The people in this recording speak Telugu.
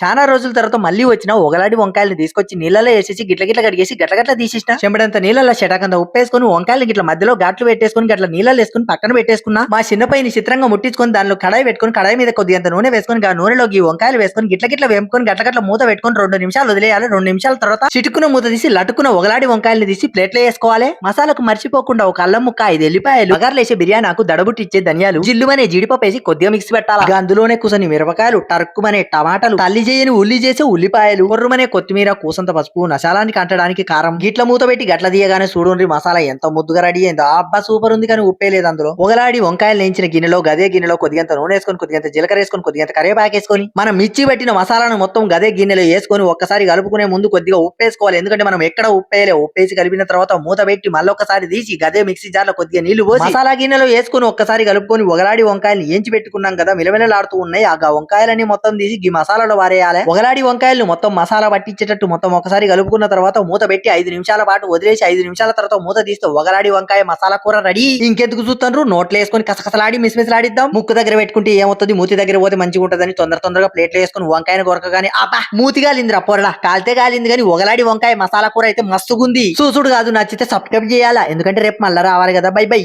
చాలా రోజుల తర్వాత మళ్ళీ వచ్చిన ఒకలాడి వంకాయలు తీసుకొచ్చి నీళ్ళలో వేసేసి గిట్ల గిట్ల కడిగేసి గట్ల గట్ల తీసేసిన. చెంబడంత నీళ్ళలో షటాకంత ఉప్పేసుకుని వంకాయలు గిట్ల మధ్యలో గాట్లు పెట్టేసుకొని గట్ల నీళ్ళలో వేసుకొని పక్కన పెట్టేసుకున్నా. మా చిన్నపైని చిత్రంగా ముట్టించుకొని దానిలో కడాయి పెట్టుకుని కడాయి మీద కొద్దిగా నూనె వేసుకొని ఆ నూనెలోకి ఈ వంకాయలు వేసుకొని గిట్ల గిట్ల వేపుకొని గట్ల గట్ల మూత పెట్టుకొని రెండు నిమిషాలు వదిలేయాలి. రెండు నిమిషాల తర్వాత చిటుకున మూత తీసి లటుకున్న ఒకలాడి వంకాయలు తీసి ప్లేట్లో వేసుకోవాలి. మసాలకు మర్చిపోకుండా ఒక అల్లం ముక్క ఐదు ఎల్లిపాయలు బగారులేసే బిర్యానీకు దడబుట్టిచ్చే ధనియాలు జిల్లుమనే జీడిపప్పు వేసి కొద్దిగా మిక్స్ పెట్టాలి? అందులోనే కూసని మిరపకాయలు టర్కుమనే టమాటాలు తల్లి చేయని ఉల్లి చేసే ఉల్లిపాయలు కొర్రుమనే కొత్తిమీర కూసంత పసుపు నశాలానికి అంటడానికి కారం గిట్ల మూత పెట్టి గట్ల తీయగానే చూడండి మసాలా ఎంత ముద్దుగా రెడీ అయిందో. అబ్బా సూపర్ ఉంది కానీ ఉప్పే లేదు అందులో. ఒకలాడి వంకాయలు వేయించిన గిన్నెలో గదే గిన్నెలో కొద్దిగంత నూనె వేసుకొని కొద్దిగంత జీలకర్ర వేసుకొని కొద్దిగంత కరివేపాకు వేసుకొని మనం మిర్చి పెట్టిన మసాలాను మొత్తం గదే గిన్నెలో వేసుకొని ఒక్కసారి కలుపుకునే ముందు కొద్దిగా ఉప్పు వేసుకోవాలి. ఎందుకంటే మనం ఎక్కడ ఉప్పేయలే ఉప్పేసి కలిపిన తర్వాత మూత పెట్టి మళ్ళీ తీసి గదే మిక్సీ జార్లో కొద్దిగా నీళ్ళు పోసి మసాలా గిన్నెలో వేసుకొని ఒక్కసారి కలుపుకొని ఒకలాడి వంకాయలు ఏంచి పెట్టుకున్నాం కదా మిలమిలలాడుతూ ఉన్నాయి. ఆ గా వంకాయలని మొత్తం తీసి ఈ మసాలాలో వేయాలి. ఒకలాడి వంకాయలు మొత్తం మసాలా పట్టించేటట్టు మొత్తం ఒకసారి కలుపుకున్న తర్వాత మూత పెట్టి ఐదు నిమిషాల పాటు వదిలేసి ఐదు నిమిషాల తర్వాత మూత తీస్తే ఒకలాడి వంకాయ మసాలా కూర రెడీ. ఇంకెందుకు చూస్తారు నోట్లో వేసుకొని కసకసలాడి మిస్మిస్లాడిద్దాం. ముక్కు దగ్గర పెట్టుకుంటే ఏమవుతుంది మూతి దగ్గర పోతే మంచిగా ఉంటుందని తొందర తొందరగా ప్లేట్లో వేసుకొని వంకాయని కొరకగానే అబ్బా మూతి గాలిందిరా పొరడా కాలితే గాలింది కానీ ఒకలాడి వంకాయ మసాలా కూర అయితే మస్తుగుంది. చూసుడు కాదు నచ్చితే సబ్స్క్రైబ్ చేయాలా? ఎందుకంటే రేపు మళ్ళీ రావాలి కదా. Bye bye.